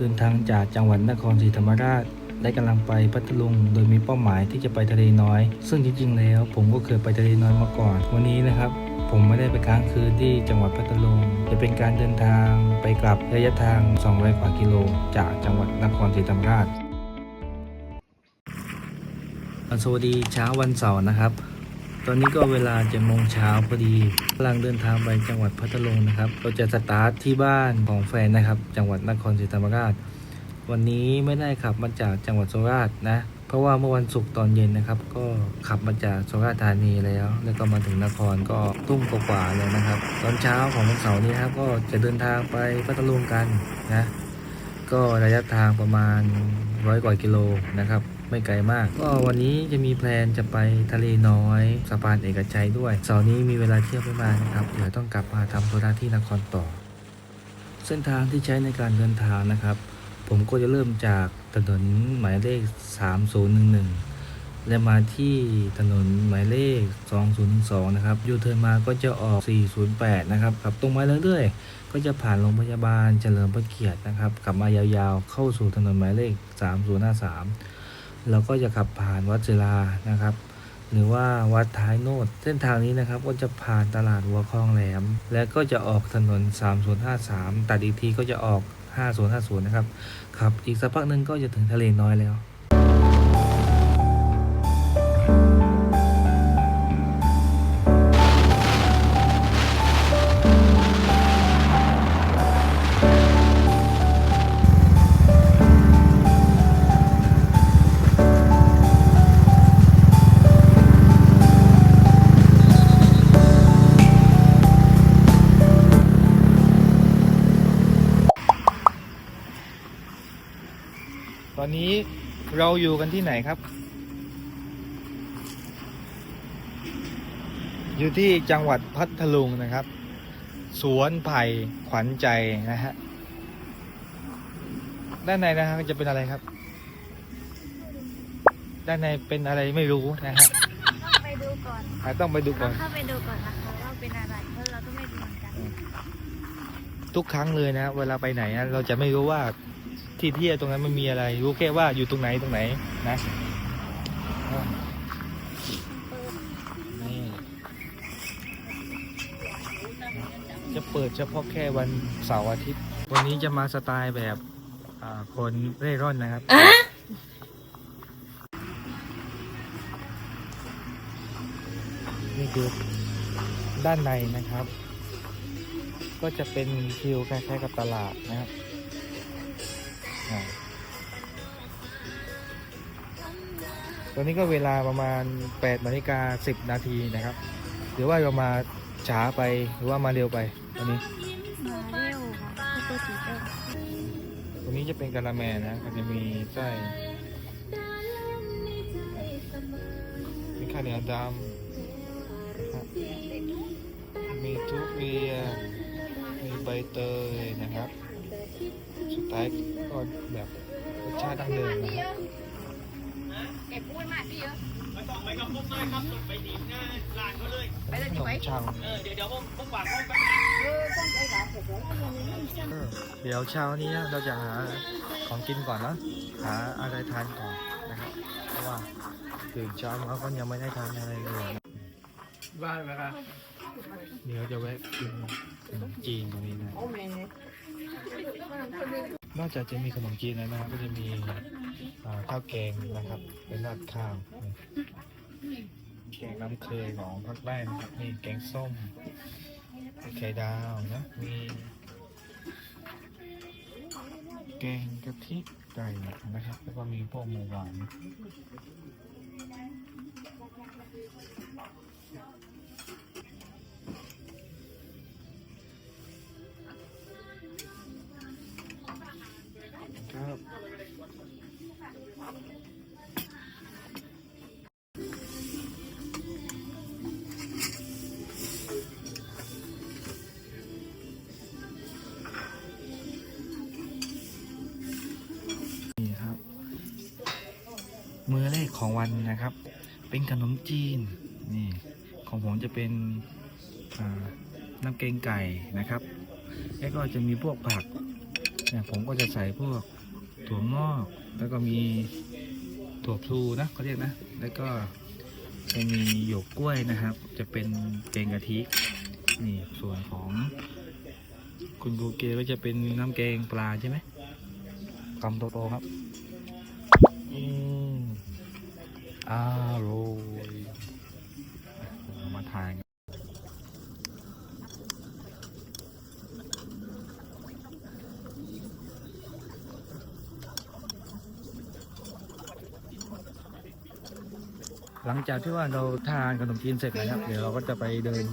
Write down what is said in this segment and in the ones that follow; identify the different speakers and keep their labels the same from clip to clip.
Speaker 1: เดินทางจากจังหวัดนครศรีธรรมราชได้กำลังไปพัทลุง โดยมีเป้าหมายที่จะไปทะเลน้อย ซึ่งจริงๆแล้ว ผมก็เคยไปทะเลน้อยมาก่อน วันนี้นะครับ ผมไม่ได้ไปค้างคืนที่จังหวัดพัทลุงจะเป็นการเดินทางไปกลับระยะทาง 200 กว่ากิโล จากจังหวัดนครศรีธรรมราชสวัสดีเช้าวันเสาร์นะครับ ตอนนี้ก็เวลาเจ็ดโมงเช้าพอดี กำลังเดินทางไปจังหวัดพัทลุงนะครับ เราจะสตาร์ทที่บ้านของแฟนนะครับ จังหวัดนครศรีธรรมราช วันนี้ไม่ได้ขับมาจากจังหวัดสุราษฎร์นะ เพราะว่าเมื่อวันศุกร์ตอนเย็นนะครับ ก็ขับมาจากสุราษฎร์ธานีแล้ว แล้วก็มาถึงนครก็ทุ่มกว่าๆเลยนะครับ ตอนเช้าของวันเสาร์นี้ครับก็จะเดินทางไปพัทลุงกันนะ ก็ระยะทางประมาณร้อยกว่ากิโลนะครับ ไม่ไกลมาก ก็วันนี้จะมีแพลนจะไปทะเลน้อยสะพานเอกชัยด้วยเสาร์นี้มีเวลาเที่ยวไม่มากนะครับ เดี๋ยวต้องกลับมาทำธุระที่นครต่อ เส้นทางที่ใช้ในการเดินทางนะครับ ผมก็จะเริ่มจากถนนหมายเลข 3011และมาที่ถนนหมายเลข 2012 นะครับ ยูเทิร์นมาก็จะออก 408 นะครับขับตรงมาเรื่อยๆ ก็จะผ่านโรงพยาบาลเฉลิมพระเกียรตินะครับขับมายาวๆ เข้าสู่ถนนหมายเลข 3053 เราก็จะขับผ่านวัดศิลานะครับ หรือว่าวัดท้ายโนด เส้นทางนี้นะครับก็จะผ่านตลาดหัวคลองแหลม และก็จะออกถนน 3053 ตัดอีกทีก็จะออก 5050 นะครับขับอีกสักพักหนึ่งก็จะถึงทะเลน้อยแล้ว เราอยู่กันที่ไหนครับ อยู่ที่จังหวัดพัทลุงนะครับ สวนไผ่ขวัญใจนะฮะ ด้านในนะฮะจะเป็นอะไรครับ ด้านในเป็นอะไรไม่รู้นะฮะ
Speaker 2: ไปดูก่อน
Speaker 1: อะต้องไปดูก่อน
Speaker 2: เข้าไปดูก่อนนะคะว่าเป็นอะไรเพราะเราก็ไม่รู้เหมือนกัน
Speaker 1: ทุกครั้งเลยนะเวลาไปไหนอะเราจะไม่รู้ว่า ที่เที่ยวตรงนั้นมันมีอะไร รู้แค่ว่าอยู่ตรงไหนตรงไหนนะนี่จะเปิดเฉพาะแค่วันเสาร์อาทิตย์ วันนี้จะมาสไตล์แบบอ่าคนเร่ร่อนนะครับนี่คือด้านในนะครับ ก็จะเป็นฟิลคล้ายๆกับตลาดนะครับอ่า ตอนนี้ก็เวลาประมาณ8นาฬิกา10 นาทีนะครับหรือว่าเรามาช้าไปหรือว่ามาเร็วไปตอนนี้
Speaker 2: มาเร็วค่ะตัวสีแดง
Speaker 1: ตรงนี้จะเป็นกะละแมนะก็จะมีไส้มีข้าวเหนียวดำนะครับมีทุเรียนมีใบเตยนะครับสุดท้าย ก็แบบรสชาติดั้งเดิมเก็บพูดมาพี่เยอะไปกับพวกไครับไปดีหน้าลานเขาเลยไปเลยขดีไหมชัง เออเดี๋ยวเดี๋ยวพวกพวกหวานพวกไป๊อเดี๋ยวเช้านี้เราจะหาของกินก่อนนะหาอะไรทานก่อนนะครับเพราะว่าตื่นเช้ามาก็ยังไม่ได้ทานอะไรเลย
Speaker 3: บ้านไหมครับ
Speaker 1: เดี๋ยวจะแวะกินจีนตรงนี้นะ นอกจากจะมีขนมจีนแล้วนะครับ ก็จะมีข้าวแกงนะครับ เป็นราดข้าวแกงน้ำเคยของภาคใต้นะครับมีแกงส้มไข่ดาวนะมีแกงกะทิไก่นะครับ แล้วก็มีพวกหมูหวาน มือแรกของวันนะครับ เป็นขนมจีนนี่ของผมจะเป็นน้ำเกงไก่นะครับ แล้วก็จะมีพวกผักเนี่ยผมก็จะใส่พวกถั่วงอก แล้วก็มีถั่วพลูนะเขาเรียกนะ แล้วก็จะมีหยวกกล้วยนะครับ จะเป็นแกงกะทินี่ส่วนของคุณกูเกก็จะเป็นน้ำแกงปลาใช่ไหมคำโตๆครับ อร่อยมาทานกันหลังจากที่ว่าเราทานขนมจีนเสร็จนะครับ เดี๋ยวเราก็จะไปเดิน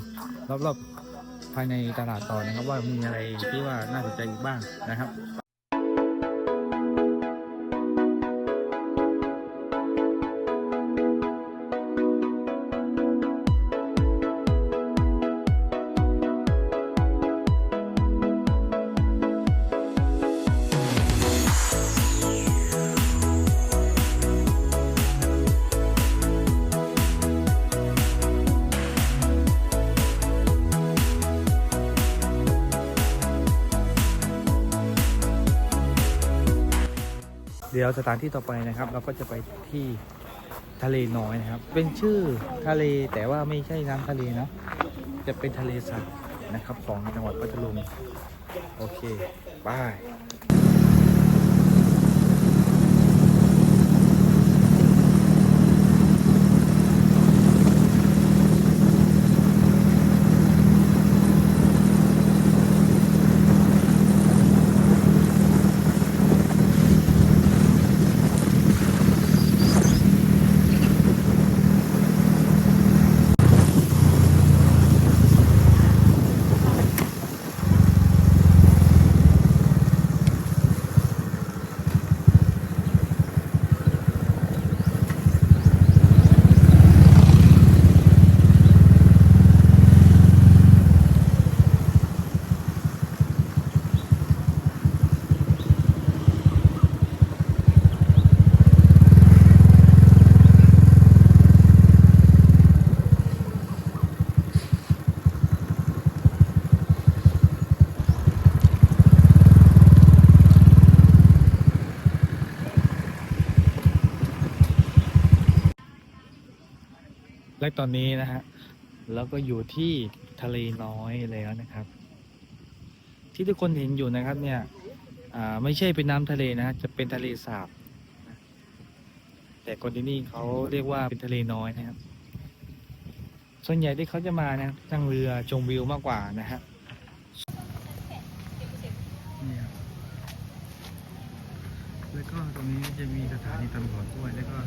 Speaker 1: รอบๆภายในตลาดต่อนะครับ ว่ามีอะไรที่ว่าน่าสนใจอีกบ้างนะครับ ดี๋ยวสถานที่ต่อไปนะครับ เราก็จะไปที่ทะเลน้อยนะครับ เป็นชื่อทะเลแต่ว่าไม่ใช่น้ำทะเลนะจะเป็นทะเลสาบนะครับของจังหวัดพัทลุงโอเคบาย ตอนนี้นะฮะเราก็อยู่ที่ทะเลน้อยแล้วนะครับ ที่ทุกคนเห็นอยู่นะครับ เนี่ยไม่ใช่เป็นน้ำทะเลนะจะเป็นทะเลสาบแต่คนที่นี่เขาเรียกว่าเป็นทะเลน้อยนะครับ ส่วนใหญ่ที่เขาจะมานะนั่งเรือชมวิวมากกว่านะฮะแล้วก็ตรงนี้จะมีสถานีตำรวจด้วยแล้วก็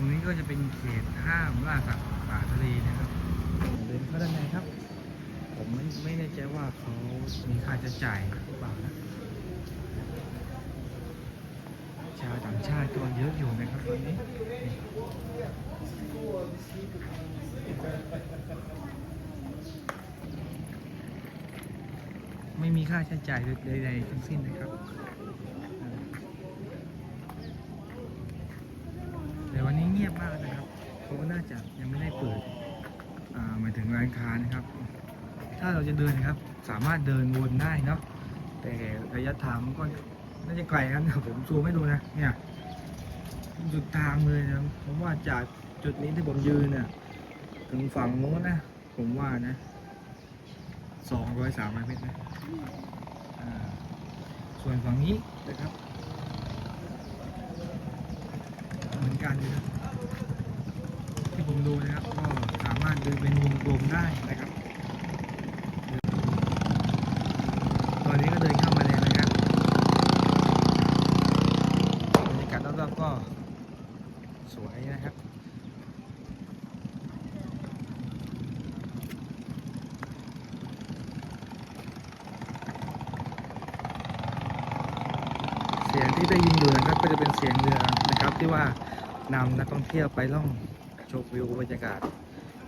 Speaker 1: รงนี้ก็จะเป็นเขตห้ามล่าสัตว์ป่าทะเลนะครับเดินเข้าด้านในครับ ผมไม่ไม่แน่ใจว่าเขามีค่าใช้จ่ายหรือเปล่านะชาวต่างชาติก็เยอะอยู่นะครับตอนนี้ไม่มีค่าใช้จ่ายใดๆทั้งสิ้นนะครับ แต่วันนี้เงี ยบมากนะครับเพราะว่าน่าจะยังไม่ได้เปิดหมายถึงร้านค้านะครับ ถ้าเราจะเดินนะครับ สามารถเดินวนได้เนาะแต่ระยะทางมันก็น่าจะไกลครับเดี๋ยวผมซูมให้ดูนะเนี่ยสุดทางเลยนะผมว่าจากจุดนี้ที่ผมยืนเนี่ยถึงฝั่งโน้นนะ ผมว่านะสองร้อยสามร้อยเมตรนะส่วนฝั่งนี้นะครับ เหมือนกันเลยนะ มดูนะครับ ก็สามารถเดินเป็นวงกลมได้นะครับ ตอนนี้ก็เดินเข้ามาแล้วนะครับบรรยากาศรอบๆก็สวยนะครับเสียงที่ได้ยินอยู่นะครับก็จะเป็นเสียงเรือนะครับที่ว่านำนักท่องเที่ยวไปล่อง ชมวิวบรรยากาศ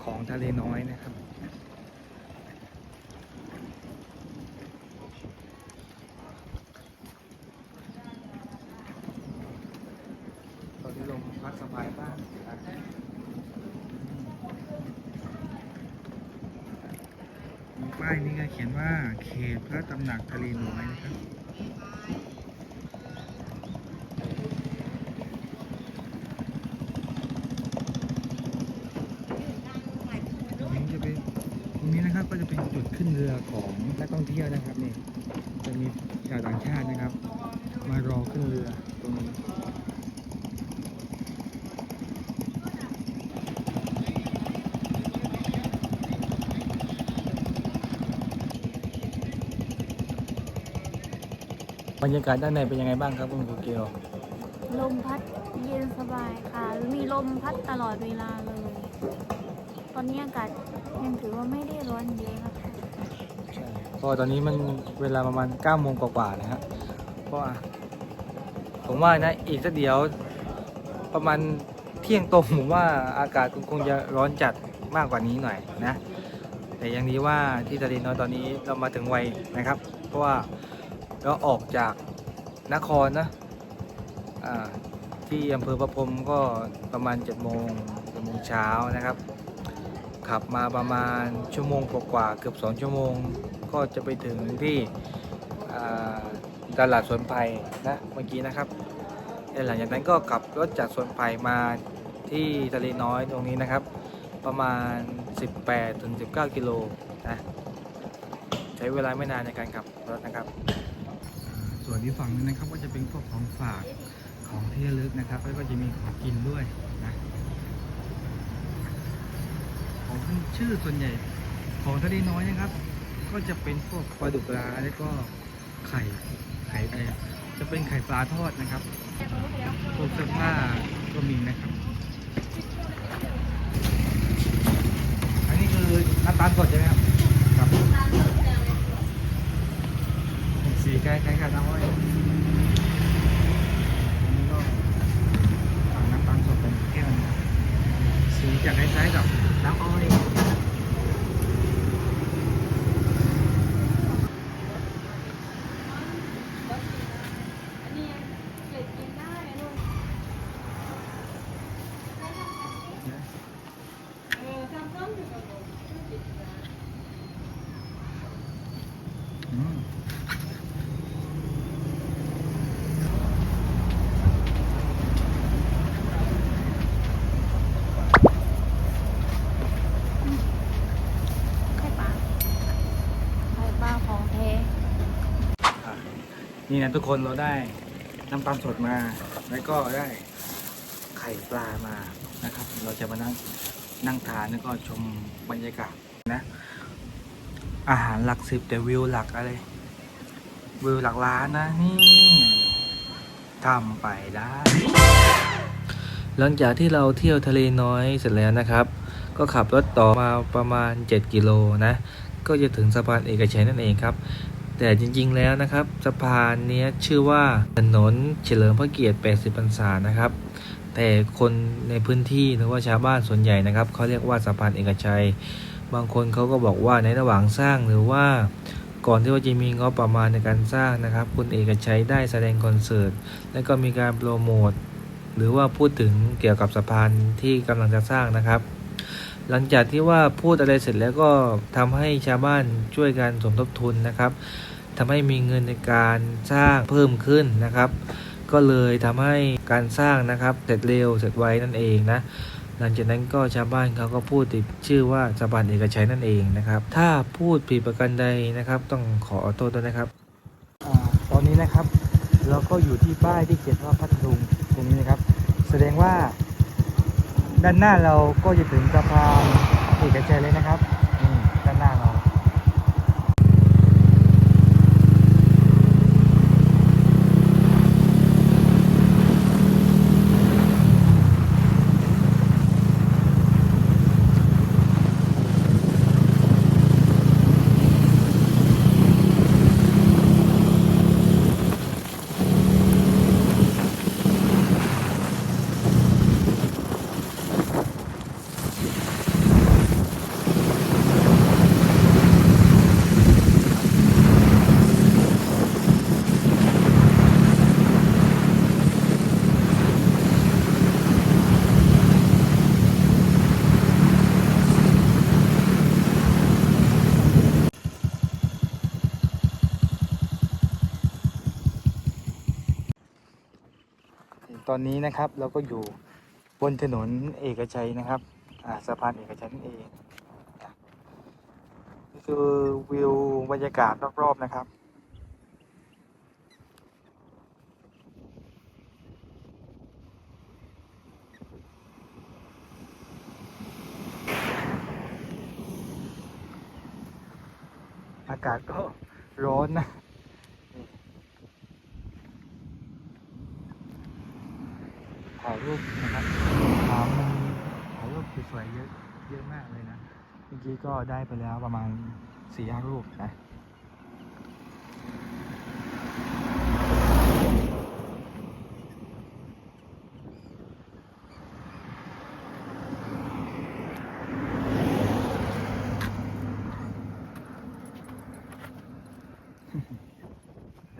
Speaker 1: ของทะเลน้อยนะครับตอนนี้ลมพัดสบายบ้างป้ายนี้ก็เขียนว่าเขตพระตำหนักทะเลน้อยนะครับ ตรงนี้จะเป็นตรงนี้นะครับก็จะ เรือของนักท่องเที่ยวนะครับนี่จะมีชาวต่างชาตินะครับ มารอขึ้นเรือตรงนี้บรรยากาศด้านในเป็นยังไงบ้างครับคุณครูเกียว
Speaker 2: ลมพัดเย็นสบายค่ะ มีลมพัดตลอดเวลาเลย ตอนนี้อากาศยังถือว่าไม่ได้ร้อนเยอะนะคะ
Speaker 1: ก็ตอนนี้มันเวลาประมาณ9โมงกว่าๆนะฮะเพราะว่าผมว่านะอีกสักเดียวประมาณเที่ยงตรงผมว่าอากาศคงจะร้อนจัดมากกว่านี้หน่อยนะ แต่ยังดีว่าที่ทะเลน้อยตอนนี้เรามาถึงไวนะครับ เพราะว่าเราออกจากนครนะที่อำเภอประพรมก็ประมาณ7โมง7โมงเช้านะครับ ขับมาประมาณชั่วโมงกว่าเกือบ2ชั่วโมง ก็จะไปถึงที่ตลาดสวนไผ่นะเมื่อกี้นะครับหลังจากนั้นก็ขับรถจากสวนไผ่มาที่ทะเลน้อยตรงนี้นะครับ ประมาณ 18ถึง19 กิโลนะใช้เวลาไม่นานในการขับรถนะครับ ส่วนที่ฝั่งนึงนะครับก็จะเป็นพวกของฝากของที่ระลึกนะครับแล้วก็จะมีของกินด้วยนะของขึ้นชื่อส่วนใหญ่ของทะเลน้อยนะครับ ก็จะเป็นพวกปลาดุกปลาแล้วก็ไข่ไข่เอ่อจะเป็นไข่ปลาทอดนะครับพวกเสื้อผ้าก็มีนะครับ อันนี้คือน้ำตาลสดใช่ไหมครับครับสีคล้ายๆกับน้ำอ้อยอันนี้ก็น้ำตาลสดเป็นแก้วนะครับสีจะคล้ายๆกับน้ำอ้อย อืม
Speaker 2: ไข่ปลาไข่ปลาของแท้
Speaker 1: อะ นี่นะทุกคนเราได้น้ำตาสดมา แล้วก็ได้ไข่ปลามานะครับ เราจะมานั่งนั่งทานแล้วก็ชมบรรยากาศนะ อาหารหลักสิบแต่วิวหลักอะไร วิวหลักล้านนะนี่ทำไปได้หลังจากที่เราเที่ยวทะเลน้อยเสร็จแล้วนะครับ ก็ขับรถต่อมาประมาณ 7 กิโลนะ ก็จะถึงสะพานเอกชัยนั่นเองครับ แต่จริงๆแล้วนะครับสะพานนี้ชื่อว่าถนนเฉลิมพระเกียรติ 80 พรรษานะครับ แต่คนในพื้นที่หรือว่าชาวบ้านส่วนใหญ่นะครับเขาเรียกว่าสะพานเอกชัย บางคนเขาก็บอกว่าในระหว่างสร้างหรือว่าก่อนที่ว่าจะมีงบประมาณในการสร้างนะครับ คุณเอกชัยได้แสดงคอนเสิร์ต และก็มีการโปรโมทหรือว่าพูดถึงเกี่ยวกับสะพานที่กำลังจะสร้างนะครับ หลังจากที่ว่าพูดอะไรเสร็จแล้วก็ทำให้ชาวบ้านช่วยกันสมทบทุนนะครับทำให้มีเงินในการสร้างเพิ่มขึ้นนะครับ ก็เลยทำให้การสร้างนะครับเสร็จเร็วเสร็จไวนั่นเองนะหลังจากนั้นก็ชาวบ้านเขาก็พูดติดชื่อว่าสะพานเอกชัยนั่นเองนะครับ ถ้าพูดผิดประการใดนะครับ ต้องขอโทษด้วยนะครับอตอนนี้นะครับเราก็อยู่ที่ป้ายที่เขียนว่าพัทลุงตรงนี้นะครับ แสดงว่า ด้านหน้าเราก็จะถึงสะพานเอกชัยเลยนะครับ อนนี้นะครับ เราก็อยู่บนถนนเอกชัยนะครับสะพานเอกชัยนั่นเองนี่คือวิวบรรยากาศรอบๆนะครับอากาศก็ร้อนนะนี่ ถ่ายรูปนะครับถ่ายถ่ายรูปสวยๆเยอะเยอะมากเลยนะ เมื่อกี้ก็ได้ไปแล้วประมาณสี่ห้ารูปนะ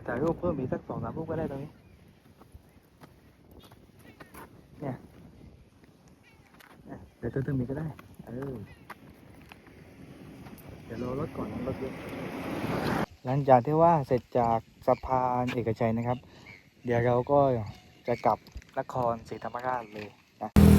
Speaker 1: ถ่ายรูปเพิ่มอีกสักสองสามรูปก็ได้ตรงนี้ เนี่ย เนี่ยเดี๋ยวเติมอีกก็ได้ เออ เดี๋ยวรอรถก่อนรถเยอะหลังจากที่ว่าเสร็จจากสะพานเอกชัยนะครับ เดี๋ยวเราก็จะกลับนครศรีธรรมราชเลยนะ